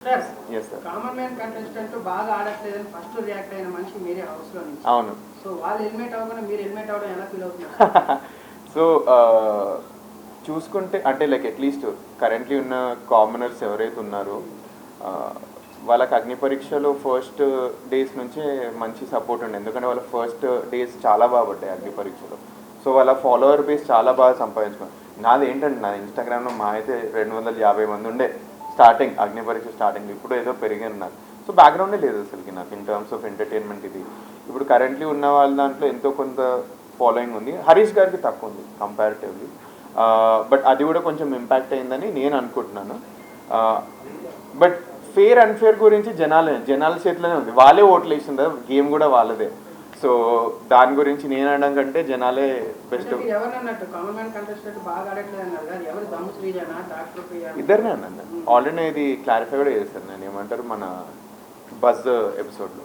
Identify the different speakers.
Speaker 1: Sir
Speaker 2: yes sir
Speaker 1: common man contestant బాగా ఆడట్లేదని first react అయిన మనిషి మీరే హౌస్లో నుంచి.
Speaker 2: అవును.
Speaker 1: సో వాళ్ళు హెల్మెట్ అవ్వకుండా మీరు హెల్మెట్ అవ్వడం ఎలా ఫీల్ అవుతున్నారు
Speaker 2: సో చూసుకుంటే అంటే లైక్ అట్లీస్ట్ కరెంట్లీ ఉన్న కామనర్స్ ఎవరైతే ఉన్నారో ఆ, వాళ్ళకి అగ్ని పరీక్షలో ఫస్ట్ డేస్ నుంచే మంచి సపోర్ట్ ఉండే. ఎందుకంటే వాళ్ళ ఫస్ట్ డేస్ చాలా బాగా పడ్డాయి అగ్ని పరీక్షలో. సో వాళ్ళ ఫాలోవర్ బేస్ చాలా బాగా సంపాదించుకున్నారు. నాది ఏంటంటే నా ఇన్స్టాగ్రామ్లో మా అయితే రెండు వందల యాభై మంది ఉండే. స్టార్టింగ్ అగ్ని పరీక్ష స్టార్టింగ్ ఇప్పుడు ఏదో పెరిగాను నాకు సో బ్యాక్గ్రౌండే లేదు అసలుకి నాకు ఇన్ టర్మ్స్ ఆఫ్ ఎంటర్టైన్మెంట్ ఇది. ఇప్పుడు కరెంట్లీ ఉన్న వాళ్ళ దాంట్లో ఎంతో కొంత ఫాలోయింగ్ ఉంది. హరీష్ గారికి తక్కువ ఉంది కంపారిటివ్లీ బట్ uh, అది కూడా కొంచెం ఇంపాక్ట్ అయిందని నేను అనుకుంటున్నాను. బట్ ఫేర్ అన్ఫేర్ గురించి జనాలు జనాల చేతిలోనే ఉంది. వాళ్ళే ఓట్లు వేసింది గేమ్ కూడా వాళ్ళదే. సో దాని గురించి నేను అనడం కంటే జనాలే బెస్ట్ ఇద్దరినే అన్నాను ఆల్రెడీ ఇది క్లారిఫై కూడా చేశాను నేను. ఏమంటారు? మన బజ్ ఎపిసోడ్లో.